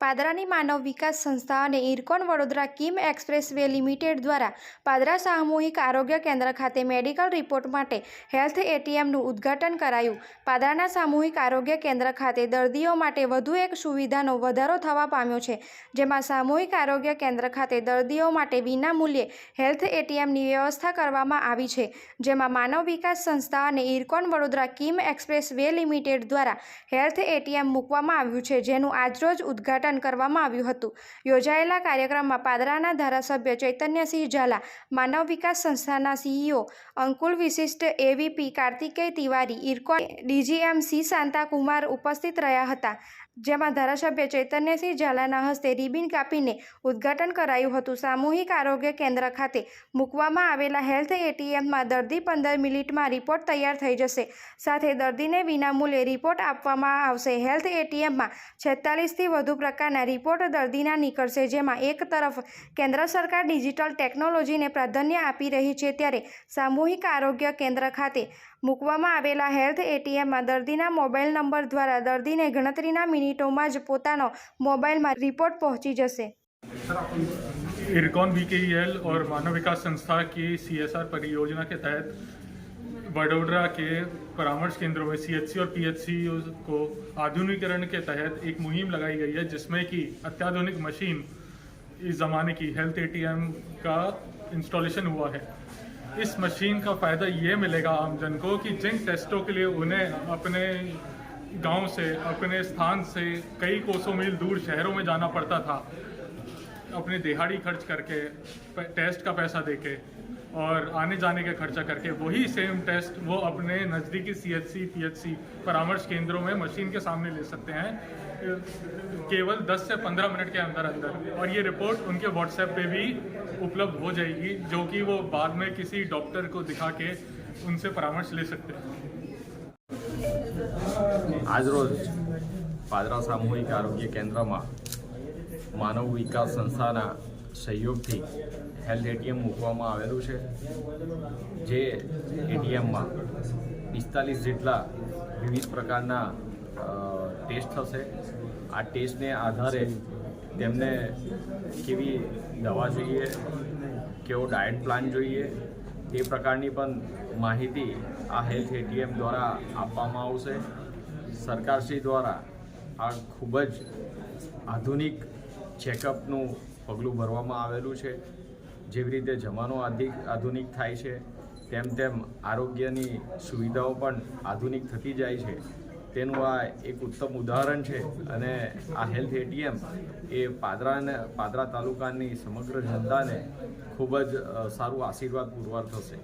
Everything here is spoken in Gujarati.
પાદરાની માનવ વિકાસ સંસ્થા અને IRCON Vadodara Kim expressway limited દ્વારા પાદરા સામૂહિક આરોગ્ય કેન્દ્ર ખાતે મેડિકલ રિપોર્ટ માટે હેલ્થ એટીએમનું ઉદ્ઘાટન કરાયું. પાદરાના સામૂહિક આરોગ્ય કેન્દ્ર ખાતે દર્દીઓ માટે વધુ એક સુવિધાનો વધારો થવા પામ્યો છે, જેમાં સામૂહિક આરોગ્ય કેન્દ્ર ખાતે દર્દીઓ માટે વિનામૂલ્યે હેલ્થ એટીએમની વ્યવસ્થા કરવામાં આવી છે, જેમાં માનવ વિકાસ સંસ્થા અને IRCON Vadodara Kim expressway limited દ્વારા હેલ્થ એટીએમ મૂકવામાં આવ્યું છે, જેનું આજરોજ ઉદ્ઘાટન કરવામાં આવ્યું હતું. યોજાયેલા કાર્યક્રમમાં પાદરાના ધારાસભ્ય ચૈતન્યસિંહ ઝાલા, માનવ વિકાસ સંસ્થાના CEO Ankul Vishisht, AVP Kartikeya Tiwari, IRCON DGM C Shantakumar ઉપસ્થિત રહ્યા હતા. જેમાં ધારાસભ્ય ચૈતન્યસિંહ ઝાલાના હસ્તે રિબિન કાપીને ઉદ્ઘાટન કરાયું હતું. સામૂહિક આરોગ્ય કેન્દ્ર ખાતે મૂકવામાં આવેલા હેલ્થ એટીએમમાં દર્દી પંદર મિનિટમાં રિપોર્ટ તૈયાર થઈ જશે. સાથે દર્દીને વિનામૂલ્યે રિપોર્ટ આપવામાં આવશે. હેલ્થ એટીએમમાં છેતાલીસથી વધુ પ્રકારના રિપોર્ટ દર્દીના નીકળશે, જેમાં એક તરફ કેન્દ્ર સરકાર ડિજિટલ ટેકનોલોજીને પ્રાધાન્ય આપી રહી છે, ત્યારે સામૂહિક આરોગ્ય કેન્દ્ર ખાતે મૂકવામાં આવેલા હેલ્થ એટીએમમાં દર્દીના મોબાઈલ નંબર દ્વારા દર્દીને ગણતરીના મિનિટોમાં જ પોતાનો મોબાઈલમાં રિપોર્ટ પહોંચી જશે इरकॉन वी और मानव विकास संस्था की सीएसआर परियोजना के तहत वडोदरा के परामर्श केंद्रों में सीएचसी और पीएचसी को आधुनिकीकरण के तहत एक मुहिम लगाई गई है जिसमें कि अत्याधुनिक मशीन इस ज़माने की हेल्थ एटीएम का इंस्टॉलेशन हुआ है इस मशीन का फ़ायदा ये मिलेगा आमजन को कि जिन टेस्टों के लिए उन्हें अपने गाँव से, अपने स्थान से कई कोसों मील दूर शहरों में जाना पड़ता था, अपनी दिहाड़ी खर्च करके टेस्ट का पैसा देके। और आने जाने का खर्चा करके वही सेम टेस्ट वो अपने नज़दीकी सीएचसी पीएचसी परामर्श केंद्रों में मशीन के सामने ले सकते हैं अ, केवल 10 से 15 मिनट के अंदर अंदर और ये रिपोर्ट उनके व्हाट्सएप पे भी उपलब्ध हो जाएगी जो कि वो बाद में किसी डॉक्टर को दिखा के उनसे परामर्श ले सकते हैं આજરોજ પાદરા સામૂહિક આરોગ્ય કેન્દ્રમાં માનવ વિકાસ સંસ્થાના સહયોગથી હેલ્થ એટીએમ મૂકવામાં આવેલું છે, જે એટીએમમાં પિસ્તાલીસ જેટલા વિવિધ પ્રકારના ટેસ્ટ થશે. આ ટેસ્ટને આધારે તેમને કેવી દવા જોઈએ, કેવો ડાયટ પ્લાન જોઈએ તે પ્રકારની પણ માહિતી આ હેલ્થ એટીએમ દ્વારા આપવામાં આવશે. સરકારશ્રી દ્વારા આ ખૂબ જ આધુનિક ચેકઅપનું પગલું ભરવામાં આવેલું છે. જેવી રીતે જમાનો આધિક, આધુનિક થાય છે, તેમ તેમ આરોગ્યની સુવિધાઓ પણ આધુનિક થતી જાય છે. તેનું આ એક ઉત્તમ ઉદાહરણ છે અને આ હેલ્થ એટીએમ એ પાદરાને, પાદરા તાલુકાની સમગ્ર જનતાને ખૂબ જ સારું આશીર્વાદ પુરવાર થશે.